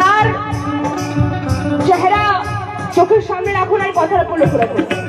তার চেহারা চোখের সামনে রাখুন আর কথার উপলক্ষ রাখুন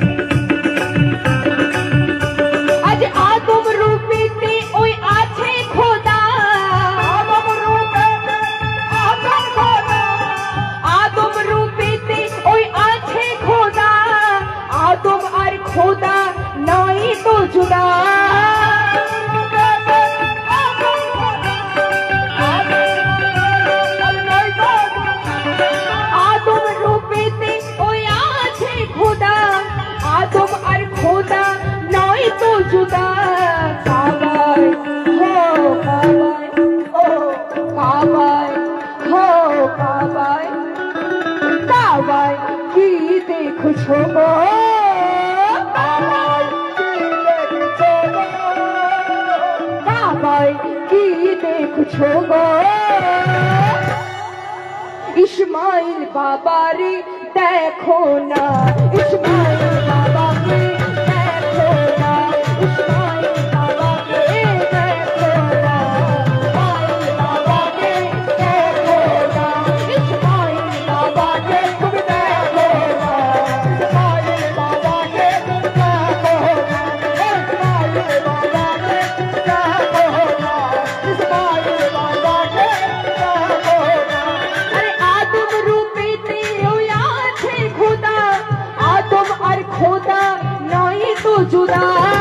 দেখছ বাবাই কি দেখছ ইসমাইল বাবারি দেখো না। জুড়া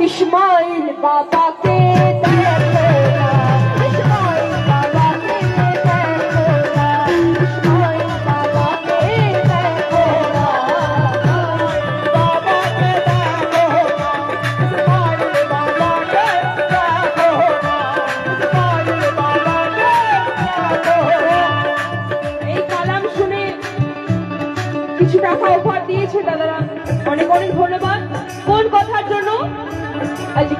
ইসমাইল বাবাকে দেয়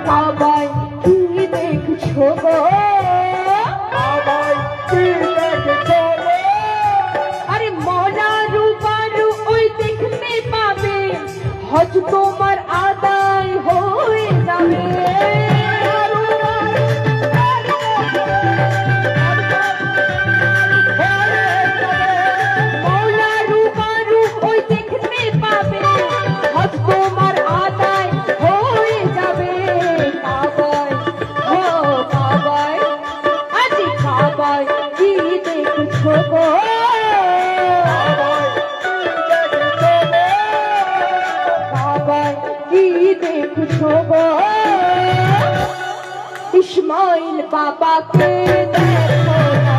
বাবাই কি দেখছ গো। বাবাই কি দেখছ আরে মনা রূপারু ওই দেখতে পাবে হজ আমায় কি দেখছ গো? আমায় কি দেখছ গো? ইসমাইল বাবাকে দেখো না।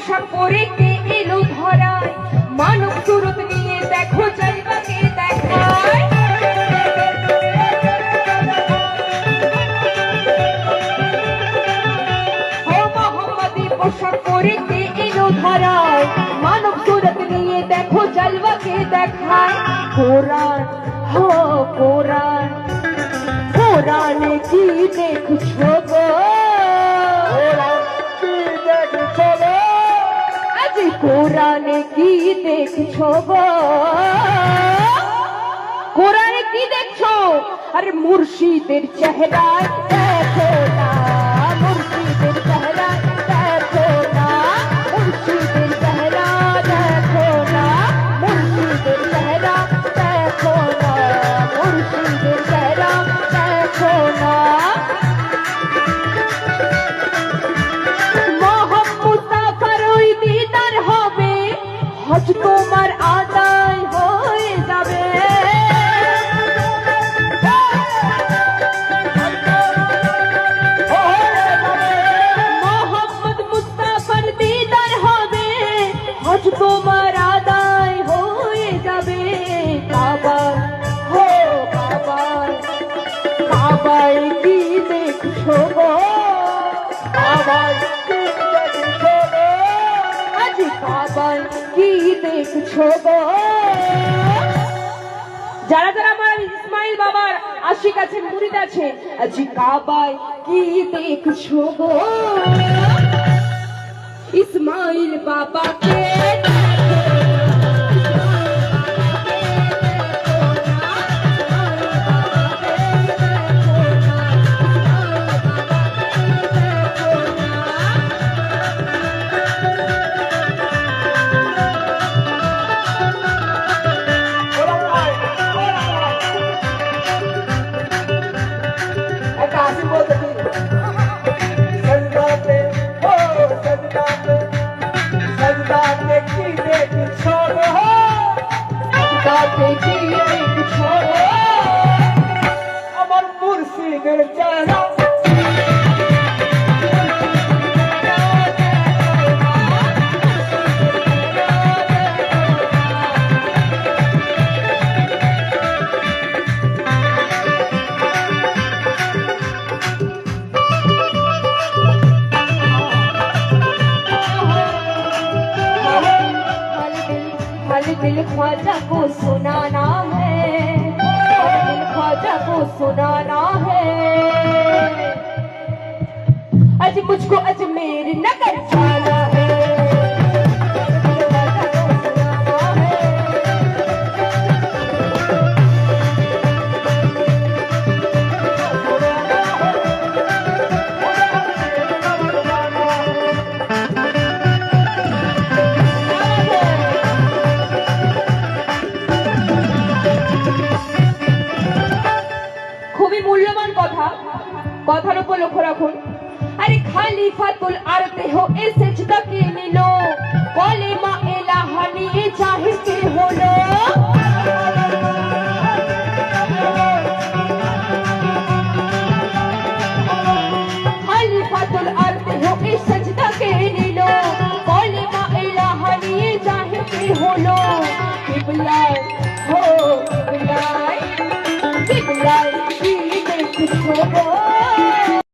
পোশাক পরে কে এলো ধরায়? মানব সুরত নিয়ে দেখো চাইবাকে দেখায়। পোশাক পরে কে এলো ধরায়? মানব সুরত নিয়ে দেখো জালবাকে দেখায়। কোরআন হো কোরআন কোরআনে কি দেখছ গো? কোরআনে কি দেখছ কোরআনে কি দেখছ? আর মুর্শিদের চেহারায় দেখো। কি গো? যারা যারা আমার ইসমাইল বাবার আশিক মুরিদ আছে আজি কাবায় কি দেখছ গো? ইসমাইল বাবাকে আমার মুর্শিদের চেহারা सुनाना है। आज मुझको अजमेर नगर जाना কথা, কথার উপর লক্ষ্য রাখুন। আরে খালিফাতুল আরতে হো এ সেজদা কে নিলো কলেমা এলাহা নিয়ে চাহিতে হলো। খালিফাতুল আরতে হো এ